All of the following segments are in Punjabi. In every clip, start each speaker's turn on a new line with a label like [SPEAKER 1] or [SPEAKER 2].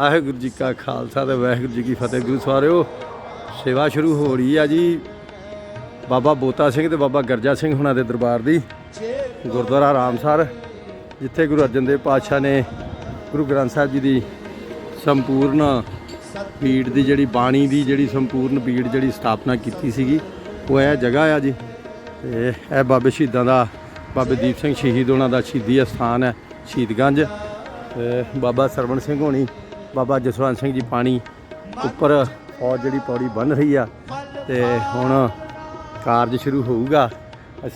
[SPEAKER 1] ਵਾਹਿਗੁਰੂ ਜੀ ਕਾ ਖਾਲਸਾ ਤੇ ਵਾਹਿਗੁਰੂ ਜੀ ਕੀ ਫਤਿਹ। ਗੁਰੂ ਸਵਾਰਿਓ, ਸੇਵਾ ਸ਼ੁਰੂ ਹੋ ਰਹੀ ਆ ਜੀ। ਬਾਬਾ ਬੋਤਾ ਸਿੰਘ ਤੇ ਬਾਬਾ ਗਰਜਾ ਸਿੰਘ ਹੁਣਾਂ ਦੇ ਦਰਬਾਰ ਦੀ ਗੁਰਦੁਆਰਾ ਰਾਮਸਰ, ਜਿੱਥੇ ਗੁਰੂ ਅਰਜਨ ਦੇਵ ਪਾਤਸ਼ਾਹ ਨੇ ਗੁਰੂ ਗ੍ਰੰਥ ਸਾਹਿਬ ਜੀ ਦੀ ਸੰਪੂਰਨ ਪੀੜ ਦੀ ਜਿਹੜੀ, ਬਾਣੀ ਦੀ ਜਿਹੜੀ ਸੰਪੂਰਨ ਪੀੜ ਜਿਹੜੀ ਸਥਾਪਨਾ ਕੀਤੀ ਸੀਗੀ, ਉਹ ਇਹ ਜਗ੍ਹਾ ਆ ਜੀ। ਤੇ ਇਹ ਬਾਬੇ ਸ਼ਹੀਦਾਂ ਦਾ, ਬਾਬੇ ਦੀਪ ਸਿੰਘ ਸ਼ਹੀਦ ਉਹਨਾਂ ਦਾ ਸ਼ਹੀਦੀ ਅਸਥਾਨ ਹੈ ਸ਼ਹੀਦਗੰਜ। ਤੇ ਬਾਬਾ ਸਰਵਣ ਸਿੰਘ ਹੋਣੀ ਬਾਬਾ ਜਸਵੰਤ ਸਿੰਘ ਜੀ ਪਾਣੀ ਉੱਪਰ ਫੌਜ ਜਿਹੜੀ ਪੌੜੀ ਬਣ ਰਹੀ ਆ ਤੇ ਹੁਣ ਕਾਰਜ ਸ਼ੁਰੂ ਹੋਊਗਾ।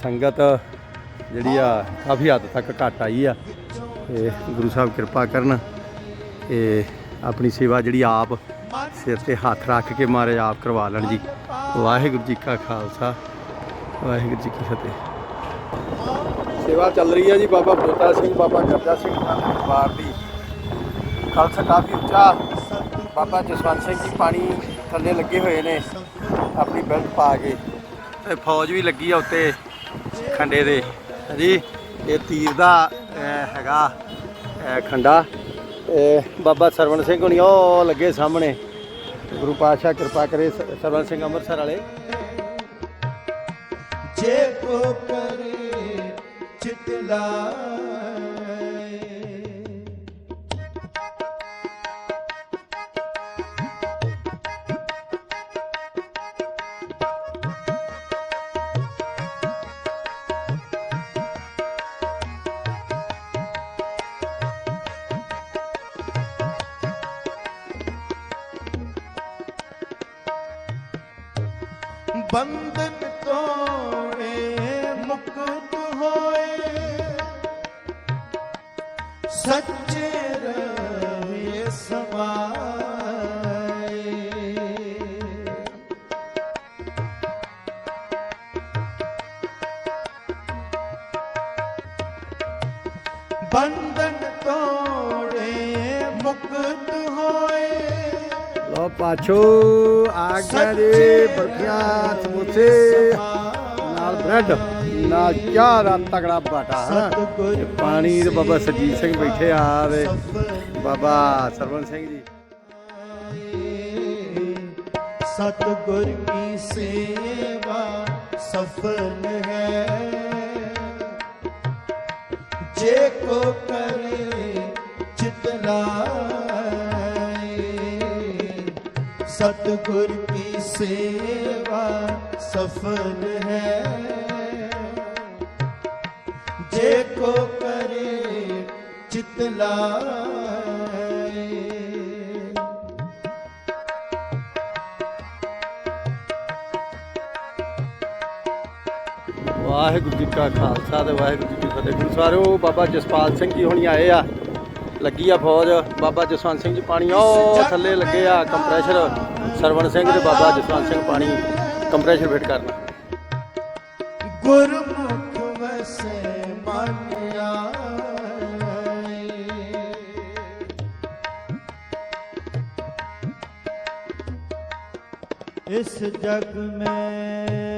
[SPEAKER 1] ਸੰਗਤ ਜਿਹੜੀ ਆ ਕਾਫੀ ਹੱਦ ਤੱਕ ਘਟ ਆਈ ਆ। ਤੇ ਗੁਰੂ ਸਾਹਿਬ ਕਿਰਪਾ ਕਰਨ ਤੇ ਆਪਣੀ ਸੇਵਾ ਜਿਹੜੀ ਆਪ ਸਿਰ ਤੇ ਹੱਥ ਰੱਖ ਕੇ ਮਾਰੇ ਆਪ ਕਰਵਾ ਲੈਣ ਜੀ। ਵਾਹਿਗੁਰੂ ਜੀ ਕਾ ਖਾਲਸਾ, ਵਾਹਿਗੁਰੂ ਜੀ ਕੀ ਫਤਿਹ। ਸੇਵਾ ਚੱਲ ਰਹੀ ਹੈ ਜੀ ਬਾਬਾ ਬੋਤਾ ਸਿੰਘ, ਬਾਬਾ ਗਰਜਾ ਸਿੰਘ ਉਹਨਾਂ ਦੇ ਦੀ। ਖਾਲਸਾ ਕਾਫੀ ਉੱਚਾ ਬਾਬਾ ਜਸਵੰਤ ਸਿੰਘ ਜੀ ਪਾਣੀ ਥੱਲੇ ਲੱਗੇ ਹੋਏ ਨੇ, ਆਪਣੀ ਬੈਲਟ ਪਾ ਕੇ। ਤੇ ਫੌਜ ਵੀ ਲੱਗੀ ਆ ਉੱਤੇ ਖੰਡੇ ਦੇ। ਜੀ ਇਹ ਤੀਰ ਦਾ ਹੈਗਾ ਖੰਡਾ। ਤੇ ਬਾਬਾ ਸਰਵਣ ਸਿੰਘ ਹੁਣੀ, ਉਹ ਲੱਗੇ ਸਾਹਮਣੇ। ਗੁਰੂ ਪਾਤਸ਼ਾਹ ਕਿਰਪਾ ਕਰੇ ਸਰਵਣ ਸਿੰਘ ਅੰਮ੍ਰਿਤਸਰ ਵਾਲੇ।
[SPEAKER 2] ਜੇ ਕੋ ਕਰੇ ਚਿਤ ਬੰਧਨ ਤੋੜੇ ਮੁਕਤ ਹੋਏ। ਸੱਚੇ ਰਹੇ ਸਮਾਏ। ਬੰਧਨ ਤੋੜੇ ਮੁਕਤ ਹੋਏ।
[SPEAKER 1] ਲੋ ਪਾਛੋ ਆ ਗਿਆ ਜੀ, ਬਰਫੀਆਂ ਸਮੋਸੇ, ਨਾਲ ਬ੍ਰੈਡ, ਨਾਲ ਚਾਹ ਦਾ ਤਗੜਾ ਬਾਟਾ ਪਾਣੀ ਤੇ ਬਾਬਾ ਸਰਜੀਤ ਸਿੰਘ ਬੈਠੇ ਆ, ਤੇ ਬਾਬਾ ਸਰਵਨ ਸਿੰਘ ਜੀ।
[SPEAKER 2] ਸਤਿਗੁਰ ਕੀ ਸੇਵਾ ਸਫਲ ਹੈ। ਜੇ ਕੋ ਕਰੇ ਸਤਿਗੁਰ ਕੀ ਸੇਵਾ ਸਫਲ ਹੈ ਜੇ ਕੋ ਕਰੇ ਚਿਤ
[SPEAKER 1] ਵਾਹਿਗੁਰੂ ਜੀ ਕਾ ਖਾਲਸਾ ਤੇ ਵਾਹਿਗੁਰੂ ਜੀ ਕੀ ਫਤਿਹ। ਗੁਰੂ ਸਾਰਿਓ ਬਾਬਾ ਜਸਪਾਲ ਸਿੰਘ ਜੀ ਹੁਣੀ ਆਏ ਆ। ਲੱਗੀ ਆ ਫੌਜ। ਬਾਬਾ ਜਸਵੰਤ ਸਿੰਘ ਜੀ ਪਾਣੀ, ਉਹ ਥੱਲੇ ਲੱਗੇ ਆ ਕੰਪਰੈਸ਼ਰ ਸਰਵਣ ਸਿੰਘ ਤੇ ਬਾਬਾ ਜਸਵੰਤ ਸਿੰਘ ਪਾਣੀ ਕੰਪਰੈਸ਼ਰ ਫਿੱਟ ਕਰਨਾ।
[SPEAKER 2] ਗੁਰਮੁਖ ਵਸੈ ਮਨ ਇਸ ਜਗ में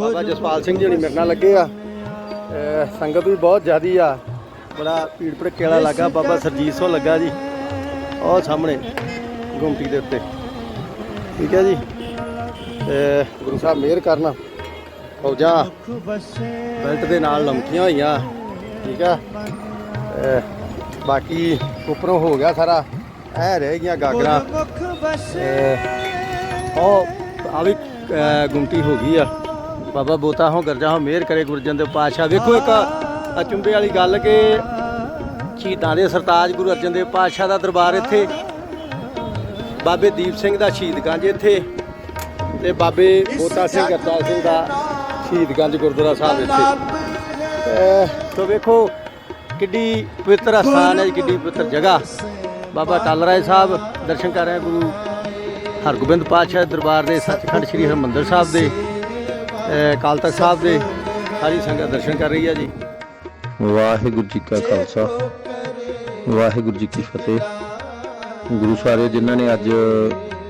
[SPEAKER 1] ਬਾਬਾ ਜਸਪਾਲ ਸਿੰਘ ਜੀ ਹੁਣੀ ਮੇਰੇ ਨਾਲ ਲੱਗੇ ਆ। ਅਹ ਸੰਗਤ ਵੀ ਬਹੁਤ ਜ਼ਿਆਦੀ ਆ। ਬੜਾ ਭੀੜ ਭੜੱਕੇ ਵਾਲਾ ਲੱਗਾ ਬਾਬਾ ਸਰਜੀਤ ਸਿੰਘ ਲੱਗਾ ਜੀ। ਉਹ ਸਾਹਮਣੇ ਗੁੰਮਟੀ ਦੇ ਉੱਤੇ। ਠੀਕ ਹੈ ਜੀ। ਤੇ ਗੁਰੂ ਸਾਹਿਬ ਮਿਹਰ ਕਰਨਾ। ਫੌਜਾਂ ਬੈਲਟ ਦੇ ਨਾਲ ਲਮਕੀਆਂ ਹੋਈਆਂ। ਠੀਕ ਆ। ਬਾਕੀ ਉੱਪਰੋਂ ਹੋ ਗਿਆ ਸਾਰਾ। ਐ ਰਹਿ ਗਈਆਂ ਗਾਗਰਾਂ। ਤੇ ਉਹ ਆ ਵੀ ਅਹ, ਗੁੰਮਟੀ ਹੋ ਗਈ ਆ। ਬਾਬਾ ਬੋਤਾ ਹੋ ਗਰਜਾ ਹੋ ਮਿਹਰ ਕਰੇ ਗੁਰਜਨ ਦੇ ਪਾਤਸ਼ਾਹ। ਵੇਖੋ ਇੱਕ ਅਚੰਬੇ ਵਾਲੀ ਗੱਲ ਕਿ ਸ਼ਹੀਦਾਂ ਦੇ ਸਰਤਾਜ ਗੁਰੂ ਅਰਜਨ ਦੇਵ ਪਾਤਸ਼ਾਹ ਦਾ ਦਰਬਾਰ ਇੱਥੇ। ਬਾਬੇ ਦੀਪ ਸਿੰਘ ਦਾ ਸ਼ਹੀਦਗੰਜ ਇੱਥੇ ਤੇ ਬਾਬੇ ਬੋਤਾ ਸਿੰਘ ਗਰਜਾ ਸਿੰਘ ਦਾ ਸ਼ਹੀਦਗੰਜ ਗੁਰਦੁਆਰਾ ਸਾਹਿਬ ਇੱਥੇ। ਅਹ, ਸੋ ਵੇਖੋ ਕਿੱਡੀ ਪਵਿੱਤਰ ਅਸਥਾਨ ਹੈ ਕਿੱਡੀ ਪਵਿੱਤਰ ਜਗ੍ਹਾ। ਬਾਬਾ ਟਾਲ ਰਾਏ ਸਾਹਿਬ ਦਰਸ਼ਨ ਕਰ ਰਹੇ ਗੁਰੂ ਹਰਗੋਬਿੰਦ ਪਾਤਸ਼ਾਹ ਦਰਬਾਰ ਦੇ ਸੱਚਖੰਡ ਸ੍ਰੀ ਹਰਿਮੰਦਰ ਸਾਹਿਬ ਦੇ। ਅਕਾਲ ਤਖਤ ਸਾਹਿਬ ਦੇ ਸਾਰੀ ਸੰਗਤ ਦਰਸ਼ਨ ਕਰ ਰਹੀ ਹੈ ਜੀ।
[SPEAKER 3] ਵਾਹਿਗੁਰੂ ਜੀ ਕਾ ਖਾਲਸਾ, ਵਾਹਿਗੁਰੂ ਜੀ ਕੀ ਫਤਿਹ। ਗੁਰੂ ਸਾਰੇ ਜਿਨ੍ਹਾਂ ਨੇ ਅੱਜ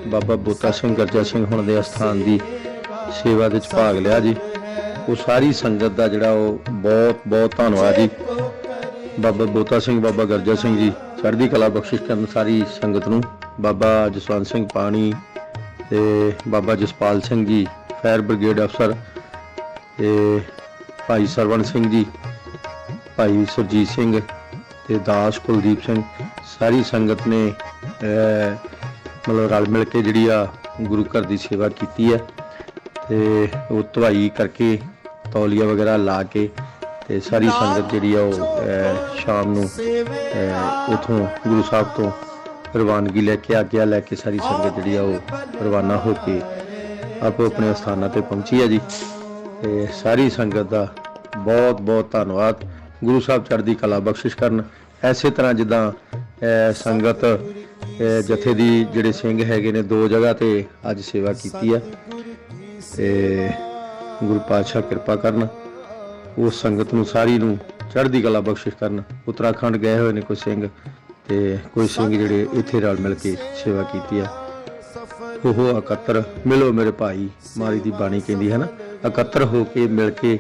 [SPEAKER 3] ਬਾਬਾ ਬੋਤਾ ਸਿੰਘ, ਗਰਜਾ ਸਿੰਘ ਹੁਣ ਦੇ ਅਸਥਾਨ ਦੀ ਸੇਵਾ ਦੇ ਵਿੱਚ ਭਾਗ ਲਿਆ ਜੀ। ਉਹ ਸਾਰੀ ਸੰਗਤ ਦਾ ਜਿਹੜਾ ਉਹ ਬਹੁਤ ਬਹੁਤ ਧੰਨਵਾਦ ਜੀ। ਬਾਬਾ ਬੋਤਾ ਸਿੰਘ, ਬਾਬਾ ਗਰਜਾ ਸਿੰਘ ਜੀ, ਚੜ੍ਹਦੀ ਕਲਾ ਬਖਸ਼ਿਸ਼ ਕਰਨ ਸਾਰੀ ਸੰਗਤ ਨੂੰ। ਬਾਬਾ ਜਸਵੰਤ ਸਿੰਘ ਪਾਣੀ ਤੇ ਬਾਬਾ ਜਸਪਾਲ ਸਿੰਘ ਜੀ ਫਾਇਰ ਬ੍ਰਿਗੇਡ ਅਫਸਰ, ਤੇ ਭਾਈ ਸਰਵਣ ਸਿੰਘ ਜੀ, ਭਾਈ ਸੁਰਜੀਤ ਸਿੰਘ ਤੇ ਦਾਸ ਕੁਲਦੀਪ ਸਿੰਘ, ਸਾਰੀ ਸੰਗਤ ਨੇ ਮਤਲਬ ਰਲ ਮਿਲ ਕੇ ਜਿਹੜੀ ਆ ਗੁਰੂ ਘਰ ਦੀ ਸੇਵਾ ਕੀਤੀ ਹੈ ਤੇ ਉਹ ਧਵਾਈ ਕਰਕੇ ਤੌਲੀਆ ਵਗੈਰਾ ਲਾ ਕੇ ਤੇ ਸਾਰੀ ਸੰਗਤ ਜਿਹੜੀ ਆ ਉਹ ਸ਼ਾਮ ਨੂੰ ਉਥੋਂ ਗੁਰੂ ਸਾਹਿਬ ਤੋਂ ਰਵਾਨਗੀ ਲੈ ਕੇ ਆਗਿਆ ਲੈ ਕੇ ਸਾਰੀ ਸੰਗਤ ਜਿਹੜੀ ਆ ਉਹ ਰਵਾਨਾ ਹੋ ਕੇ ਆਪੋ ਆਪਣੇ ਸਥਾਨਾਂ ਤੇ ਪਹੁੰਚੀ ਹੈ ਜੀ। ਤੇ ਸਾਰੀ ਸੰਗਤ ਦਾ ਬਹੁਤ ਬਹੁਤ ਧੰਨਵਾਦ। ਗੁਰੂ ਸਾਹਿਬ ਚੜ੍ਹਦੀ ਕਲਾ ਬਖਸ਼ਿਸ਼ ਕਰਨ। ਐਸੇ ਤਰ੍ਹਾਂ ਜਿੱਦਾਂ ਸੰਗਤ ਜਥੇ ਦੀ ਜਿਹੜੇ ਸਿੰਘ ਹੈਗੇ ਨੇ ਦੋ ਜਗ੍ਹਾ ਤੇ ਅੱਜ ਸੇਵਾ ਕੀਤੀ ਹੈ। ਤੇ ਗੁਰੂ ਪਾਤਸ਼ਾਹ ਕਿਰਪਾ ਕਰਨ, ਉਸ ਸੰਗਤ ਨੂੰ ਸਾਰੀ ਨੂੰ ਚੜ੍ਹਦੀ ਕਲਾ ਬਖਸ਼ਿਸ਼ ਕਰਨ। ਉੱਤਰਾਖੰਡ ਗਏ ਹੋਏ ਨੇ ਕੋਈ ਸਿੰਘ, ਤੇ ਕੋਈ ਸਿੰਘ ਜਿਹੜੇ ਇੱਥੇ ਰਲ ਮਿਲ ਕੇ ਸੇਵਾ ਕੀਤੀ ਆ ਉਹ ਇਕੱਤਰ, ਮਿਲੋ ਮੇਰੇ ਭਾਈ, ਮਾਰੀ ਦੀ ਬਾਣੀ ਕਹਿੰਦੀ ਹੈ ਨਾ, ਇਕੱਤਰ ਹੋ ਕੇ ਮਿਲ ਕੇ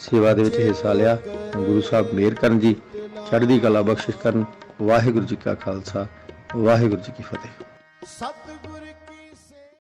[SPEAKER 3] ਸੇਵਾ ਦੇ ਵਿੱਚ ਹਿੱਸਾ ਲਿਆ। ਗੁਰੂ ਸਾਹਿਬ ਮੇਰ ਕਰਨ ਜੀ, ਚੜ੍ਹਦੀ ਕਲਾ ਬਖਸ਼ਿਸ਼ ਕਰਨ। ਵਾਹਿਗੁਰੂ ਜੀ ਕਾ ਖਾਲਸਾ, ਵਾਹਿਗੁਰੂ ਜੀ ਕੀ ਫਤਿਹ।
[SPEAKER 2] ਸਤਿਗੁਰ